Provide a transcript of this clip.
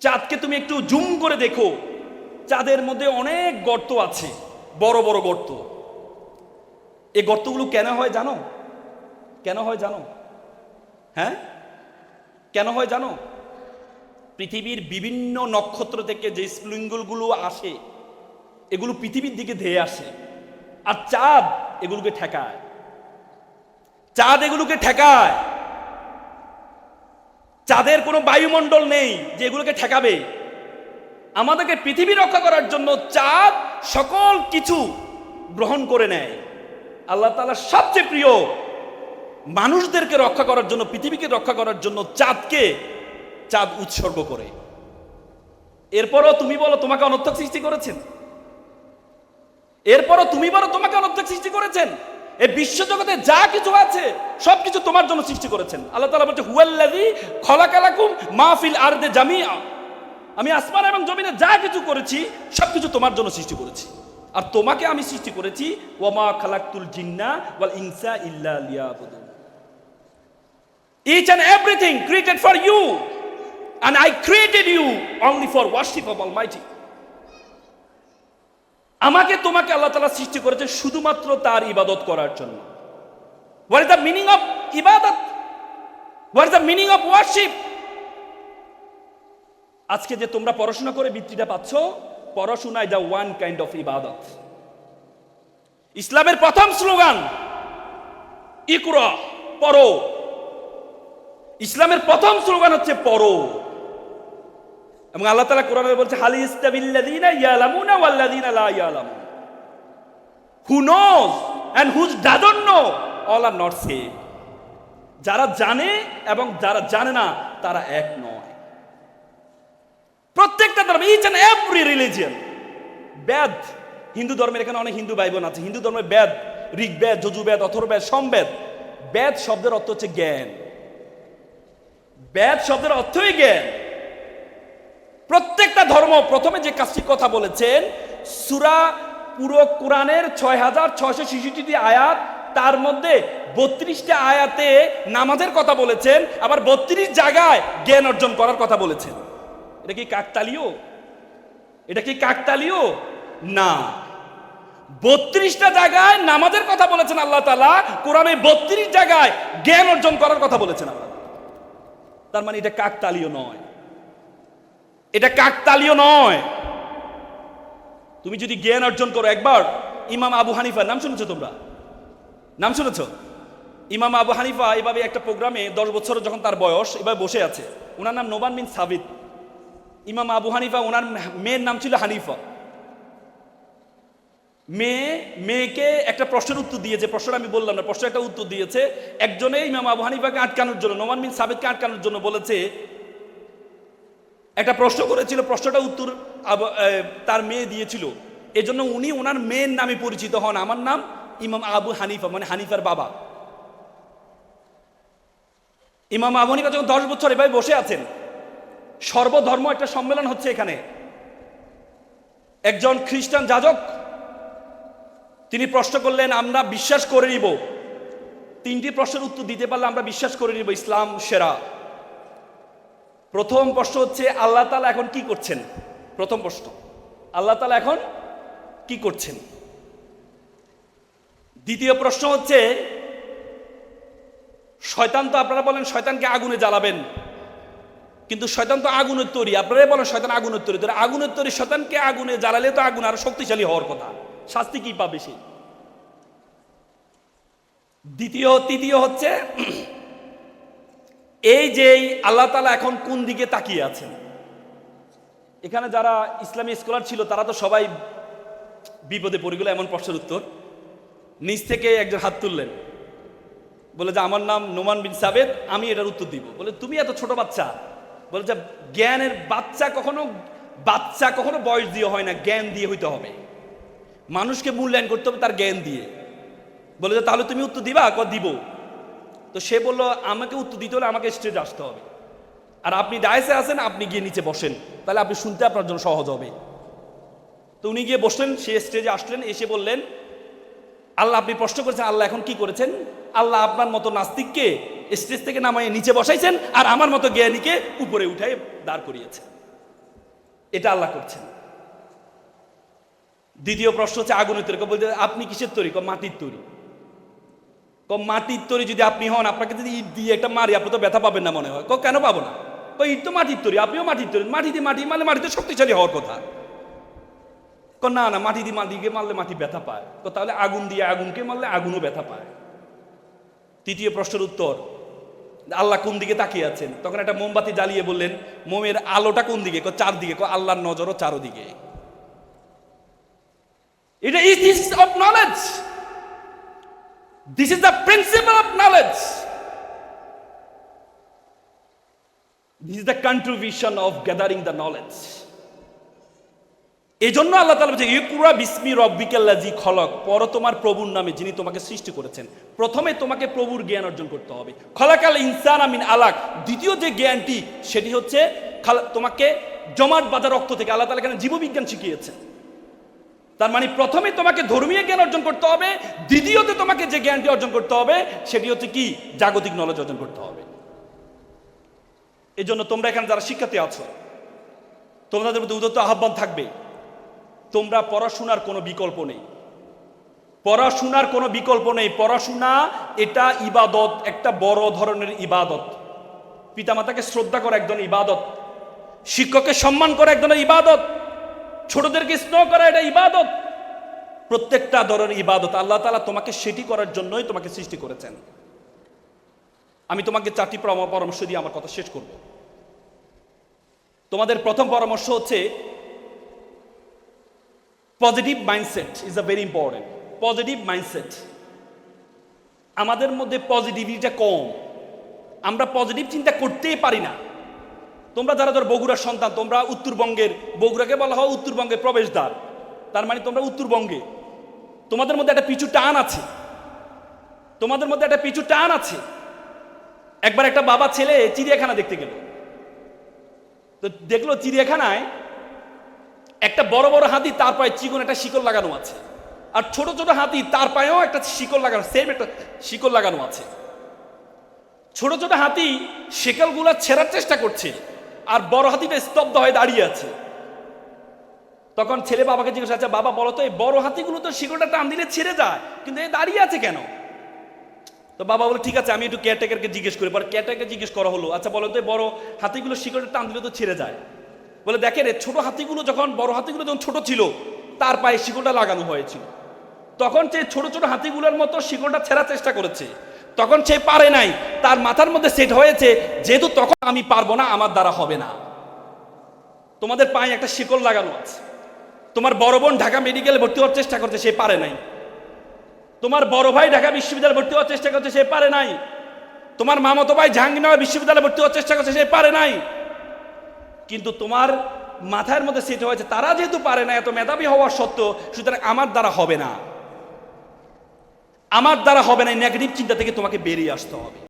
চাঁদকে তুমি একটু জুম করে দেখো। চাঁদের মধ্যে অনেক গর্ত আছে, বড় বড় গর্ত। এই গর্তগুলো কেন হয় জানো? কেন হয় জানো? হ্যাঁ? কেন হয় জানো? পৃথিবীর বিভিন্ন নক্ষত্র থেকে যে স্প্লিঙ্গলগুলো আসে, এগুলো পৃথিবীর দিকে ধেয়ে আসে। আর চাঁদ এগুলোকে ঠেকায়। চাঁদ এগুলোকে ঠেকায়। চাঁদের কোনো বায়ুমণ্ডল নেই যে এগুলোকে ঠেকাবে, আমাদেরকে পৃথিবী রক্ষা করার জন্য চাঁদ সকল কিছু গ্রহণ করে নেয়। আল্লাহ তাআলা সবচেয়ে প্রিয় মানুষদেরকে রক্ষা করার জন্য, পৃথিবীকে রক্ষা করার জন্য চাঁদকে চাঁদ উৎসর্গ করে। এরপরও তুমি বলো তোমাকে অনর্থক সৃষ্টি করেছেন? এরপরও তুমি বলো তোমাকে অনর্থক সৃষ্টি করেছেন? এই বিশ্বজগতে যা কিছু আছে সব কিছু তোমার জন্য সৃষ্টি করেছেন। আল্লাহ তাআলা বলছে, হুয়াল্লাযী খলাকালাকুম মাহফিল আরদে জামিআ। আমি আসমান এবং জমিনে যা কিছু করেছি সব কিছু তোমার জন্য সৃষ্টি করেছি। আর তোমাকে আমি সৃষ্টি করেছি ওয়ামা খালাকতুল জিন্না ওয়াল ইনসা ইল্লা লিয়াবুদুন। Each and everything created for you, and I created you only for worship of Almighty. আমাকে তোমাকে আল্লাহ তালা সৃষ্টি করেছে শুধুমাত্র তার ইবাদত করার জন্য। What is the meaning of ইবাদত? What is the meaning of worship আজকে যে তোমরা পড়াশোনা করে বৃত্তিটা পাচ্ছ, পড়াশোনায় দ্য ওয়ান কাইন্ড অফ ইবাদত। ইসলামের প্রথম স্লোগান, ইকুরা, পড়ো। ইসলামের প্রথম স্লোগান হচ্ছে পড়ো। এবং আল্লাহ তালা কোরআনে বলছে, হালি ইয়ালামুন who knows and who doesn't know all are not same যারা জানে এবং যারা জানে না, তারা এক নয়। প্রত্যেকটা ধর্ম each and every religion Veda, Hindu ধর্মের এখানে অনেক হিন্দু ভাই বোন আছে। হিন্দু ধর্মের বেদ, ঋগ্বেদ যজুবেদ অথর্বেদ সমবেদ। বেদ শব্দের অর্থ হচ্ছে জ্ঞান। বেদ শব্দের অর্থই জ্ঞান। প্রত্যেকটা ধর্ম প্রথমে যে কাজটির কথা বলেছেন, সুরা পুরো কোরআনের ছয় হাজার ছয়শো ছেষট্টি আয়াত, তার মধ্যে বত্রিশটা আয়াতে নামাজের কথা বলেছেন, আবার বত্রিশ জায়গায় জ্ঞান অর্জন করার কথা বলেছেন। এটা কি কাকতালীয়? এটা কি কাকতালীয়? না। বত্রিশটা জায়গায় নামাজের কথা বলেছেন আল্লাহ তালা কোরআনে বত্রিশ জায়গায় জ্ঞান অর্জন করার কথা বলেছেন আল্লাহ তার মানে এটা কাকতালীয় নয়। এটা কাকতালীয় নয়। তুমি যদি জ্ঞান অর্জন করো, একবার ইমাম আবু হানিফার নাম শুনেছো তোমরা? নাম শুনেছো? ইমাম আবু হানিফা এভাবে একটা প্রোগ্রামে দশ বছর যখন তার বয়স, এভাবে বসে আছে। ওনার নাম নোবান বিন সাবিত। ইমাম আবু হানিফা, ওনার মেয়ের নাম ছিল হানিফা। মেয়ে, মেয়েকে একটা প্রশ্নের উত্তর দিয়েছে। প্রশ্নটা আমি বললাম না প্রশ্নের একটা উত্তর দিয়েছে। একজনে ইমাম আবু হানিফাকে আটকানোর জন্য, নোমান বিন সাবিতকে আটকানোর জন্য বলেছে একটা প্রশ্ন করেছিল প্রশ্নটা উত্তর তার মেয়ে দিয়েছিল। এজন্য উনি ওনার মেয়ের নামে পরিচিত হন। আমার নাম ইমাম আবু হানিফা মানে হানিফার বাবা। ইমাম আবু হানিফা যখন দশ বছর এভাবে বসে আছেন, সর্বধর্ম একটা সম্মেলন হচ্ছে এখানে। একজন খ্রিস্টান যাজক, তিনি প্রশ্ন করলেন, আমরা বিশ্বাস করে নিব। তিনটি প্রশ্নের উত্তর দিতে পারলে আমরা বিশ্বাস করে নিব, ইসলাম সেরা। প্রথম প্রশ্ন হচ্ছে, আল্লাহ তালা এখন কি করছেন? প্রথম প্রশ্ন। আল্লাহ তালা এখন কি করছেন? দ্বিতীয় প্রশ্ন হচ্ছে, শয়তান তো আপনারা বলেন শয়তানকে আগুনে জ্বালাবেন। কিন্তু শয়তান তো আগুনের তৈরি। আপনারাই বলেন শয়তান আগুনের তৈরি। তাহলে আগুনের তৈরি শয়তানকে আগুনে জ্বালালে তো আগুন আরও শক্তিশালী হওয়ার কথা। শাস্তি কি পাবে সে? দ্বিতীয়, তৃতীয় হচ্ছে এই যে আল্লাহ তালা এখন কোন দিকে তাকিয়ে আছেন? এখানে যারা ইসলামী স্কলার ছিল, তারা তো সবাই বিপদে পড়ে গেল, এমন প্রশ্নের উত্তর। নিজ থেকে একজন হাত তুললেন। বলে যে, আমার নাম নোমান বিন সাবেদ আমি এটার উত্তর দিব। বলে, তুমি এত ছোট বাচ্চা? বলে যে, জ্ঞানের বাচ্চা কখনো বাচ্চা কখনো বয়স দিয়ে হয় না, জ্ঞান দিয়ে হইতে হবে। মানুষকে মূল্যায়ন করতে হবে তার জ্ঞান দিয়ে। বলে যে, তাহলে তুমি উত্তর দিবা? দিব। তো সে বলল, আমাকে উত্তর দিতে হলে আমাকে স্টেজে আসতে হবে। আর আপনি ডায়েসে আসেন আপনি গিয়ে নিচে বসেন। তাহলে আপনি শুনতে আপনার জন্য সহজ হবে। তো উনি গিয়ে বসলেন, সে স্টেজে আসলেন, এসে বললেন, আল্লাহ আপনি প্রশ্ন করেছেন, আল্লাহ এখন কি করেছেন? আল্লাহ আপনার মতো নাস্তিককে স্টেজ থেকে নামাইয়ে নিচে বসাইছেন, আর আমার মতো জ্ঞানীকে উপরে উঠাই দাঁড় করিয়েছে এটা আল্লাহ করছেন। দ্বিতীয় প্রশ্ন হচ্ছে আগুনের তৈরি। বলতে আপনি কিসের তৈরি? মাটির তৈরি। কম মাটির তৈরি যদি আপনি হন, আপনাকে যদি ইট দিয়ে একটা মারি, আপনি তো ব্যথা পাবেন না মনে হয়। ক কেন পাবো না? ক ইট তো মাটির তৈরি, আপনিও মাটির তৈরি। মাটি দিয়ে মাটি মারলে মাটিতে শক্তিশালী হওয়ার কথা। ক না না মাটি দিয়ে মাটিকে মারলে মাটি ব্যথা পায়। ক তাহলে আগুন দিয়ে আগুনকে মারলে আগুনও ব্যথা পায়। তৃতীয় প্রশ্নের উত্তর। আল্লাহ কোন দিকে তাকিয়ে আছেন? তখন একটা মোমবাতি জ্বালিয়ে বললেন, মোমের আলোটা কোন দিকে? ক চারদিকে, ক আল্লাহর নজরও চারোদিকে। এটা is this of knowledge this is the principal of knowledge this is the contribution of gathering the knowledge এই জন্য আল্লাহ তালা বলছে ইকুরা বিস্মি রব্বিকাল্লাজি খলক। পর তোমার প্রভুর নামে যিনি তোমাকে সৃষ্টি করেছেন। প্রথমে তোমাকে প্রভুর জ্ঞান অর্জন করতে হবে। খলাকাল ইনসান আমিন আলাক। দ্বিতীয় যে জ্ঞানটি, সেটি হচ্ছে তোমাকে জমাট বাঁধা রক্ত থেকে আল্লাহ তালা এখানে জীববিজ্ঞান শিখিয়েছেন। তার মানে প্রথমে তোমাকে ধর্মীয় জ্ঞান অর্জন করতে হবে, দ্বিতীয়তে তোমাকে যে জ্ঞানটি অর্জন করতে হবে, সেটি হচ্ছে কি? জাগতিক নলেজ অর্জন করতে হবে। এই জন্য তোমরা এখানে যারা শিক্ষার্থী আছো তোমাদের মধ্যে উদত্ত আহ্বান থাকবে, তোমরা পড়াশোনার কোনো বিকল্প নেই। পড়াশোনার কোনো বিকল্প নেই। পড়াশোনা এটা ইবাদত, একটা বড় ধরনের ইবাদত। পিতামাতাকে শ্রদ্ধা করা একজন ইবাদত। শিক্ষককে সম্মান করা একজনের ইবাদত। ছোটদেরকে স্নেহ করা এটা ইবাদত। প্রত্যেকটা ধরনের ইবাদত আল্লাহ তালা তোমাকে সেটি করার জন্যই তোমাকে সৃষ্টি করেছেন। আমি তোমাকে চারটি পরামর্শ দিয়ে আমার কথা শেষ করব। তোমাদের প্রথম পরামর্শ হচ্ছে positive mindset is a very important positive mindset আমাদের মধ্যে পজিটিভিটিটা কম। আমরা পজিটিভ চিন্তা করতেই পারি না। তোমরা যারা ধর বগুড়ার সন্তান, তোমরা উত্তরবঙ্গের, বগুড়াকে বলা হয় উত্তরবঙ্গের প্রবেশদ্বার। তার মানে তোমরা উত্তরবঙ্গে। তোমাদের মধ্যে একটা পিছু টান আছে। তোমাদের মধ্যে একটা পিছু টান আছে। একবার একটা বাবা ছেলে চিড়িয়াখানা দেখতে গেল। তো দেখল চিড়িয়াখানায় একটা বড় বড় হাতি, তার পায়ে চিকন একটা শিকল লাগানো আছে। আর ছোট ছোট হাতি, তার পায়েও একটা শিকল লাগানো সেম একটা শিকল লাগানো আছে। ছোট ছোট হাতি শিকলগুলো ছেঁড়ার চেষ্টা করছে। আর বড় হাতিটা স্তব্ধ হয়ে দাঁড়িয়ে আছে। তখন ছেলে বাবাকে জিজ্ঞেস আচ্ছা বাবা, বলো তো, এই বড় হাতিগুলো তো শিকড়টা টান দিলে ছেড়ে যায়, কিন্তু এই দাঁড়িয়ে আছে কেন? তো বাবা বলে, ঠিক আছে, আমি একটু কেয়ারটেকারকে জিজ্ঞেস করি। পরে কেয়ারটেকারকে জিজ্ঞেস করা হলো আচ্ছা বলো তো, এই বড় হাতিগুলো শিকড়টা টান দিলে তো ছেড়ে যায়? বলে, দেখেন ছোট হাতিগুলো যখন, বড় হাতিগুলো যখন ছোট ছিল, তার পায়ে শিকড়টা লাগানো হয়েছিল। তখন সে ছোট ছোট হাতিগুলোর মতো শিকড়টা ছেঁড়ার চেষ্টা করেছে। তখন সে পারে নাই। তার মাথার মধ্যে সেট হয়েছে, যেহেতু তখন আমি পারব না, আমার দ্বারা হবে না। তোমাদের পায়ে একটা শিকল লাগানো আছে। তোমার বড় বোন ঢাকা মেডিকেলে ভর্তি হওয়ার চেষ্টা করছে, সে পারে নাই। তোমার বড় ভাই ঢাকা বিশ্ববিদ্যালয়ে ভর্তি হওয়ার চেষ্টা করছে, সে পারে নাই। তোমার মামাতো ভাই জাহাঙ্গীরনগর বিশ্ববিদ্যালয়ে ভর্তি হওয়ার চেষ্টা করছে, সে পারে নাই। কিন্তু তোমার মাথার মধ্যে সেট হয়েছে, তারা যেহেতু পারে না, এত মেধাবী হওয়ার সত্ত্বেও, সুতরাং আমার দ্বারা হবে না। আমার দ্বারা হবে না নেগেটিভ চিন্তা থেকে তোমাকে বেরিয়ে আসতে হবে।